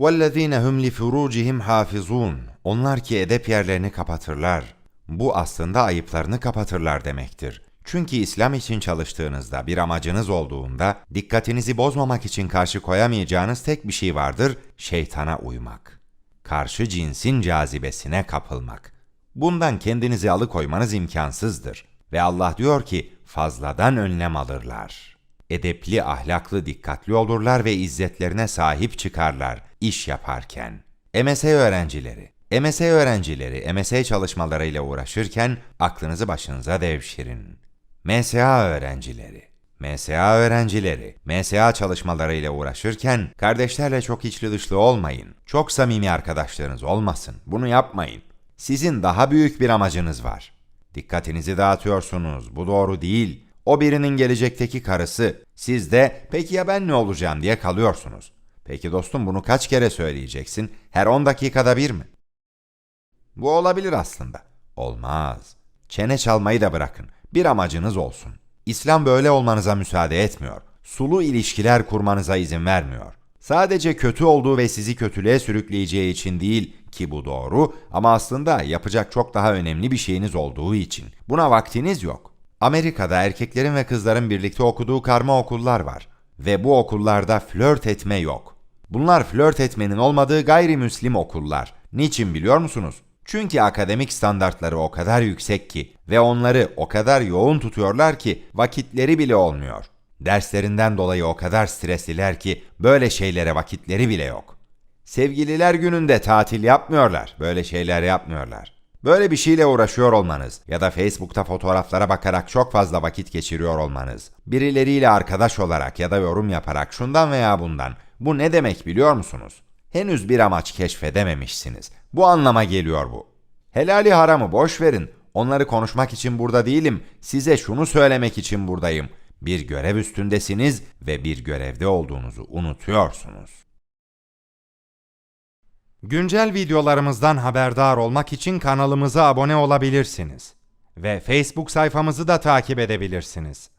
وَالَّذ۪ينَ هُمْ لِفُرُوجِهِمْ حَافِظُونَ Onlar ki edep yerlerini kapatırlar. Bu aslında ayıplarını kapatırlar demektir. Çünkü İslam için çalıştığınızda, bir amacınız olduğunda, dikkatinizi bozmamak için karşı koyamayacağınız tek bir şey vardır, şeytana uymak. Karşı cinsin cazibesine kapılmak. Bundan kendinizi alıkoymanız imkansızdır. Ve Allah diyor ki, fazladan önlem alırlar. Edepli, ahlaklı, dikkatli olurlar ve izzetlerine sahip çıkarlar iş yaparken. MSA öğrencileri, MSA öğrencileri MSA çalışmalarıyla uğraşırken aklınızı başınıza devşirin. MSA öğrencileri, MSA öğrencileri, MSA çalışmalarıyla uğraşırken kardeşlerle çok içli dışlı olmayın. Çok samimi arkadaşlarınız olmasın. Bunu yapmayın. Sizin daha büyük bir amacınız var. Dikkatinizi dağıtıyorsunuz. Bu doğru değil. O birinin gelecekteki karısı. Siz de peki ya ben ne olacağım diye kalıyorsunuz. Peki dostum bunu kaç kere söyleyeceksin? Her 10 dakikada bir mi? Bu olabilir aslında. Olmaz. Çene çalmayı da bırakın. Bir amacınız olsun. İslam böyle olmanıza müsaade etmiyor. Sulu ilişkiler kurmanıza izin vermiyor. Sadece kötü olduğu ve sizi kötülüğe sürükleyeceği için değil ki bu doğru ama aslında yapacak çok daha önemli bir şeyiniz olduğu için. Buna vaktiniz yok. Amerika'da erkeklerin ve kızların birlikte okuduğu karma okullar var ve bu okullarda flört etme yok. Bunlar flört etmenin olmadığı gayrimüslim okullar. Niçin biliyor musunuz? Çünkü akademik standartları o kadar yüksek ki ve onları o kadar yoğun tutuyorlar ki vakitleri bile olmuyor. Derslerinden dolayı o kadar stresliler ki böyle şeylere vakitleri bile yok. Sevgililer gününde tatil yapmıyorlar, böyle şeyler yapmıyorlar. Böyle bir şeyle uğraşıyor olmanız ya da Facebook'ta fotoğraflara bakarak çok fazla vakit geçiriyor olmanız, birileriyle arkadaş olarak ya da yorum yaparak şundan veya bundan bu ne demek biliyor musunuz? Henüz bir amaç keşfedememişsiniz. Bu anlama geliyor bu. Helali haramı boş verin. Onları konuşmak için burada değilim. Size şunu söylemek için buradayım. Bir görev üstündesiniz ve bir görevde olduğunuzu unutuyorsunuz. Güncel videolarımızdan haberdar olmak için kanalımıza abone olabilirsiniz ve Facebook sayfamızı da takip edebilirsiniz.